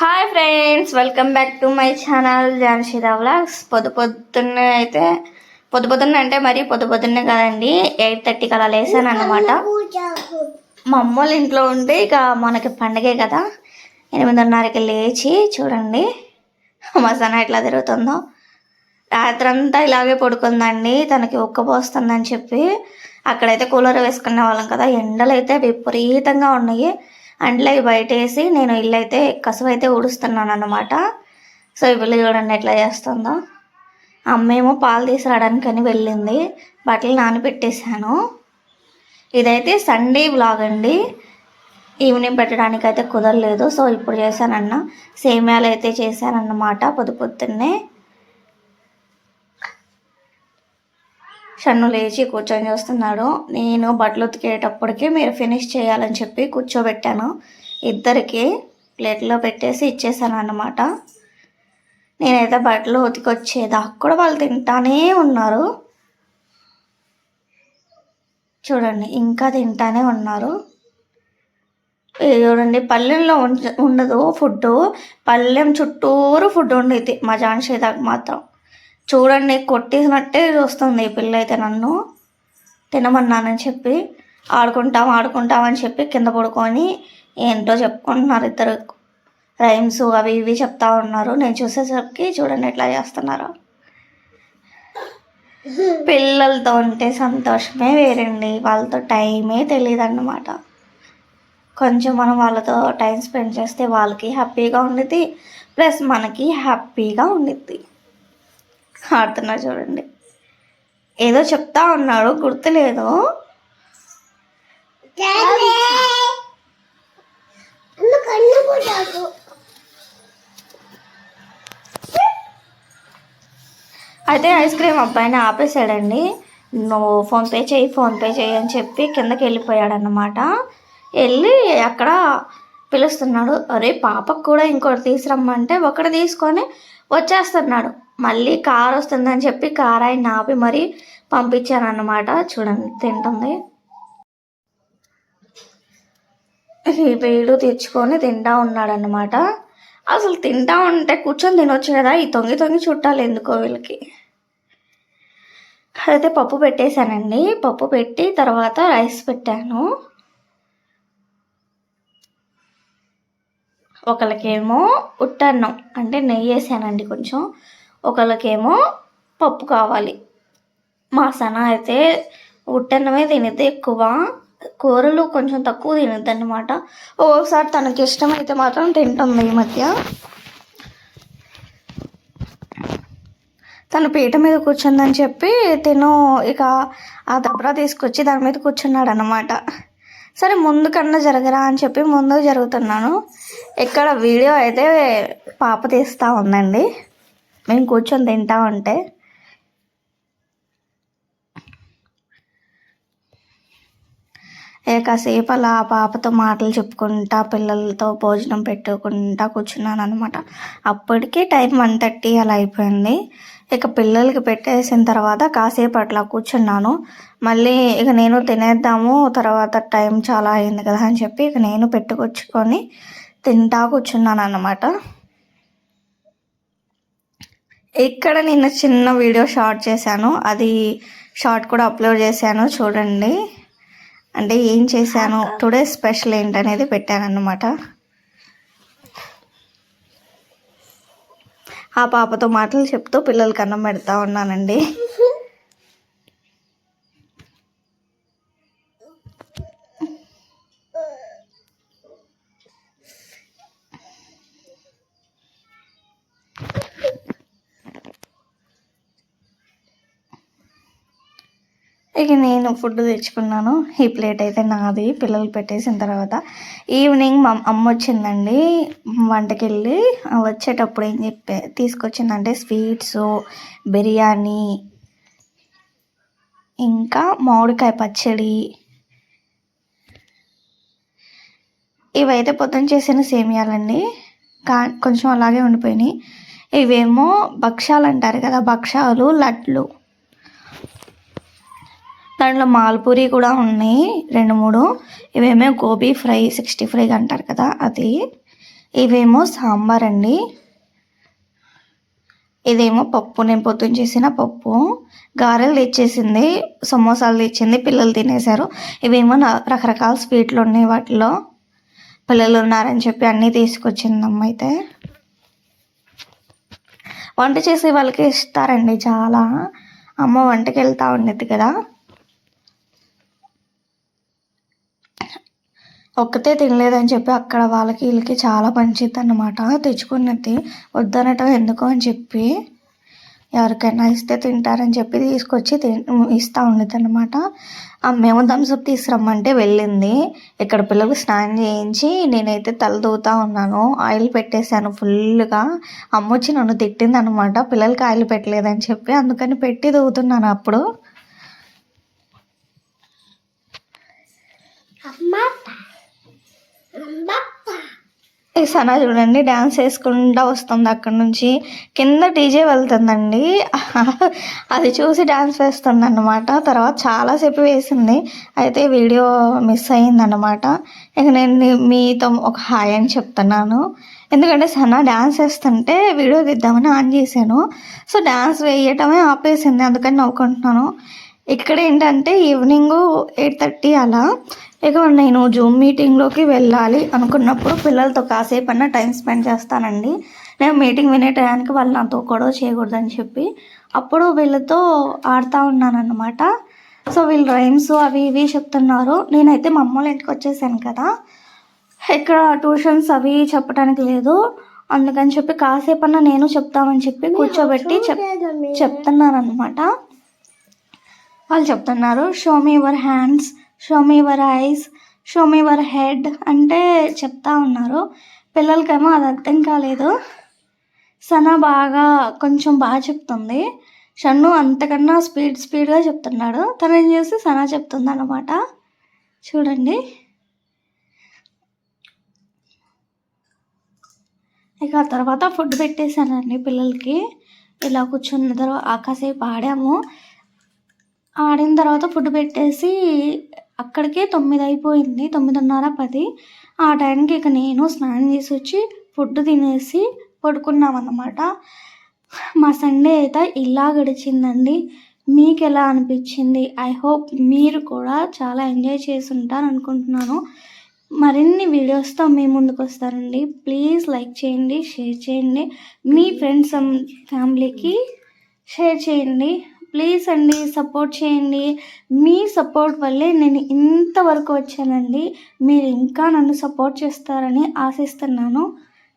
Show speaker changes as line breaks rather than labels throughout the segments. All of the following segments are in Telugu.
Hi friends welcome back to my channel Janshida vlogs పొద్దు పొద్దున్నే అయితే పొద్దు పొద్దున్న అంటే మరి పొద్దు పొద్దున్నే కదండి ఎయిట్ థర్టీకి అలా లేసాను అనమాట మా అమ్మ వాళ్ళ ఇంట్లో ఉండి ఇక మనకి పండగే కదా. ఎనిమిదిన్నరకి లేచి చూడండి మా సన ఎట్లా తిరుగుతుందో. రాత్రంతా ఇలాగే పడుకుందండి తనకి ఉక్కపోస్తుందని చెప్పి. అక్కడైతే కూలర్ వేసుకునే వాళ్ళం కదా ఎండలు అయితే విపరీతంగా ఉన్నాయి. అంట్లో అవి బయట వేసి నేను ఇల్లు అయితే కసువు అయితే ఊడుస్తున్నాను అనమాట సో ఈ పిల్ల చూడండి ఎట్లా చేస్తుందో. అమ్మేమో పాలు తీసుకురావడానికని వెళ్ళింది. బట్టలు నానబెట్టేశాను. ఇదైతే సండే బ్లాగ్ అండి. ఈవినింగ్ పెట్టడానికి అయితే కుదరలేదు. సో ఇప్పుడు చేశానన్న. సేమ్యాలు అయితే చేశానన్నమాట పొద్దు పొద్దున్నే. షన్ను లేచి కూర్చొని చూస్తున్నాడు. నేను బట్టలు ఉతికేటప్పటికి మీరు ఫినిష్ చేయాలని చెప్పి కూర్చోబెట్టాను. ఇద్దరికి ప్లేట్లో పెట్టేసి ఇచ్చేసాను అన్నమాట. నేనైతే బట్టలు ఉతికొచ్చేదాకా కూడా వాళ్ళు తింటానే ఉన్నారు. చూడండి ఇంకా తింటానే ఉన్నారు. చూడండి పల్లెంలో ఉండదు ఫుడ్ పల్లెం చుట్టూరు ఫుడ్ ఉండేది. మా జాన్షేదాకు మాత్రం. చూడండి కొట్టినట్టే చూస్తుంది ఈ పిల్ల అయితే నన్ను. తినమన్నానని చెప్పి ఆడుకుంటాం ఆడుకుంటాం అని చెప్పి కింద పడుకొని ఏంటో చెప్పుకుంటున్నారు ఇద్దరు. రైమ్స్ అవి ఇవి చెప్తా ఉన్నారు. నేను చూసేసరికి చూడండి ఎట్లా చేస్తున్నారు. పిల్లలతో ఉంటే సంతోషమే వేరండి. వాళ్ళతో టైమే తెలియదు అన్నమాట కొంచెం మనం వాళ్ళతో టైం స్పెండ్ చేస్తే వాళ్ళకి హ్యాపీగా ఉండిద్ది ప్లస్ మనకి హ్యాపీగా ఉండిద్ది. ఆడుతున్నారు చూడండి. ఏదో చెప్తా ఉన్నాడు గుర్తులేదు. అయితే ఐస్ క్రీమ్ అబ్బాయిని ఆపేశాడండి. నువ్వు ఫోన్పే చేయి ఫోన్పే చేయి అని చెప్పి కిందకి వెళ్ళిపోయాడు అన్నమాట వెళ్ళి అక్కడ పిలుస్తున్నాడు. అరే పాపకు కూడా ఇంకోటి తీసురమ్మంటే ఒకటి తీసుకొని వచ్చేస్తున్నాడు. మళ్ళీ కార్ వస్తుందని చెప్పి కార్ ఆయన ఆపి మరీ పంపించాను అన్నమాట చూడండి తింటుంది. ఈ తెచ్చుకొని తింటా ఉన్నాడనమాట అసలు తింటా ఉంటే కూర్చొని తినొచ్చు కదా ఈ తొంగి తొంగి చుట్టాలి ఎందుకో వీళ్ళకి? అయితే పప్పు పెట్టేశానండి. పప్పు పెట్టి తర్వాత రైస్ పెట్టాను. ఒకళ్ళకేమో ఉట్టన్నం అంటే నెయ్యి వేసానండి కొంచెం. ఒకళ్ళకేమో పప్పు కావాలి. మా సన అయితే ఉట్టన్నమే తినేది ఎక్కువ. కూరలు కొంచెం తక్కువ తినద్దు అనమాట ఒక్కొక్కసారి తనకి ఇష్టమైతే మాత్రం తింటుంది ఈ మధ్య. తను పీట మీద కూర్చుందని చెప్పి తిను ఇక ఆ దబ్రా తీసుకొచ్చి దాని మీద కూర్చున్నాడు అనమాట సరే ముందు కన్నా జరగరా అని చెప్పి ముందు జరుగుతున్నాను. ఇక్కడ వీడియో అయితే పాప తీస్తూ ఉందండి. మేము కూర్చొని తింటా ఉంటే ఏ కాసేపు అలా ఆ పాపతో మాటలు చెప్పుకుంటా పిల్లలతో భోజనం పెట్టుకుంటా కూర్చున్నాను అనమాట అప్పటికే టైం వన్ థర్టీ అలా అయిపోయింది. ఇక పిల్లలకి పెట్టేసిన తర్వాత కాసేపు అట్లా కూర్చున్నాను. మళ్ళీ ఇక నేను తినేద్దాము తర్వాత టైం చాలా అయింది కదా అని చెప్పి ఇక నేను పెట్టుకొచ్చుకొని తింటా కూర్చున్నాను అనమాట ఇక్కడ నేను చిన్న వీడియో షార్ట్ చేశాను. అది షార్ట్ కూడా అప్లోడ్ చేశాను. చూడండి. అంటే ఏం చేశాను? టుడే స్పెషల్ ఏంటనేది పెట్టాను అన్నమాట ఆ పాపతో మాటలు చెప్తూ పిల్లలకి అన్నం పెడతా ఉన్నానండి. ఇక నేను ఫుడ్ తెచ్చుకున్నాను. ఈ ప్లేట్ అయితే నాది. పిల్లలు పెట్టేసిన తర్వాత ఈవినింగ్ మా అమ్మ వచ్చిందండి. వంటకి వెళ్ళి వచ్చేటప్పుడు ఏం చెప్పే తీసుకొచ్చిందంటే స్వీట్స్ బిర్యానీ ఇంకా మామిడికాయ పచ్చడి. ఇవైతే పొద్దున చేసిన సేమియాలండి. కా కొంచెం అలాగే ఉండిపోయినాయి. ఇవేమో భక్ష్యాలు అంటారు కదా భక్షాలు లడ్లు. దాంట్లో మాల్పూరి కూడా ఉన్నాయి రెండు మూడు. ఇవేమో గోబీ ఫ్రై సిక్స్టీ ఫ్రై అంటారు కదా అది. ఇవేమో సాంబార్ అండి. ఇదేమో పప్పు నేను పొద్దున్న చేసిన పప్పు. గారెలు తెచ్చేసింది సమోసాలు తెచ్చింది పిల్లలు తినేశారు. ఇవేమో రకరకాల స్వీట్లు ఉన్నాయి వాటిలో. పిల్లలు ఉన్నారని చెప్పి అన్నీ తీసుకొచ్చింది అమ్మ అయితే. వంట చేసే వాళ్ళకి ఇస్తారండి చాలా. అమ్మ వంటకి వెళ్తూ ఉండేది కదా. ఒక్కతే తినలేదని చెప్పి అక్కడ వాళ్ళకి వీళ్ళకి చాలా పంచిద్ది అనమాట తెచ్చుకున్నది వద్దనటం ఎందుకు అని చెప్పి ఎవరికైనా ఇస్తే తింటారని చెప్పి తీసుకొచ్చి తి ఇస్తూ ఉండేది అనమాట మేము థమ్స్అప్ తీసుకురమ్మంటే వెళ్ళింది. ఇక్కడ పిల్లలకు స్నానం చేయించి నేనైతే తల దూతా ఉన్నాను. ఆయిల్ పెట్టేశాను ఫుల్గా అమ్మ వచ్చి నన్ను తిట్టింది అనమాట పిల్లలకి ఆయిల్ పెట్టలేదని చెప్పి అందుకని పెట్టి దూతున్నాను అప్పుడు. ఈ సనా చూడండి డ్యాన్స్ వేసుకుంటా వస్తుంది అక్కడ నుంచి. కింద డీజే వెళ్తుందండి. అది చూసి డ్యాన్స్ వేస్తుంది అనమాట తర్వాత చాలాసేపు వేసింది. అయితే వీడియో మిస్ అయిందనమాట ఇక నేను మీతో ఒక హాయ్ అని చెప్తున్నాను. ఎందుకంటే సనా డ్యాన్స్ వేస్తుంటే వీడియో తీద్దామని ఆన్ చేశాను. సో డ్యాన్స్ వేయటమే ఆపేసింది అందుకని నవ్వుకుంటున్నాను. ఇక్కడ ఏంటంటే ఈవినింగ్ ఎయిట్ థర్టీ అలా. ఇక నేను జూమ్ మీటింగ్లోకి వెళ్ళాలి అనుకున్నప్పుడు పిల్లలతో కాసేపు అన్నా టైం స్పెండ్ చేస్తానండి. నేను మీటింగ్ వినే టయానికి వాళ్ళు నాతో గొడవ చేయకూడదని చెప్పి అప్పుడు వీళ్ళతో ఆడుతూ ఉన్నాను అనమాట సో వీళ్ళు రైమ్స్ అవి ఇవి చెప్తున్నారు. నేనైతే మా అమ్మ వాళ్ళ ఇంటికి వచ్చేసాను కదా. ఇక్కడ ట్యూషన్స్ అవి చెప్పడానికి లేదు. అందుకని చెప్పి కాసేపన్నా నేను చెప్తామని చెప్పి కూర్చోబెట్టి చెప్ చెప్తున్నాను అనమాట వాళ్ళు చెప్తున్నారు show me your hands show me your eyes show me your head అంటే చెప్తా ఉన్నారు. పిల్లలకేమో అది అర్థం కాలేదు. సనా బాగా కొంచెం బాగా చెప్తుంది. షన్ను అంతకన్నా స్పీడ్ స్పీడ్గా చెప్తున్నాడు. తనని చూసి సనా చెప్తుంది అనమాట చూడండి. ఇక ఆ తర్వాత ఫుడ్ పెట్టేశానండి పిల్లలకి. ఇలా కూర్చున్న తర్వాత కాసేపు ఆడాము. ఆడిన తర్వాత ఫుడ్ పెట్టేసి అక్కడికే తొమ్మిది అయిపోయింది తొమ్మిదిన్నర పది. ఆ టైంకి ఇక నేను స్నానం చేసి వచ్చి ఫుడ్ తినేసి పడుకున్నామన్నమాట. మా సండే అయితే ఇలా గడిచిందండి. మీకు ఎలా అనిపించింది? ఐ హోప్ మీరు కూడా చాలా ఎంజాయ్ చేసి ఉంటారు అనుకుంటున్నాను మరిన్ని వీడియోస్తో మీ ముందుకు వస్తారండి ప్లీజ్ లైక్ చేయండి షేర్ చేయండి. మీ ఫ్రెండ్స్ ఫ్యామిలీకి షేర్ చేయండి. ప్లీజ్ అండి సపోర్ట్ చేయండి. మీ సపోర్ట్ వల్లే నేను ఇంతవరకు వచ్చానండి. మీరు ఇంకా నన్ను సపోర్ట్ చేస్తారని ఆశిస్తున్నాను.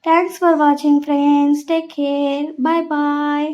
Thanks for watching friends take care bye bye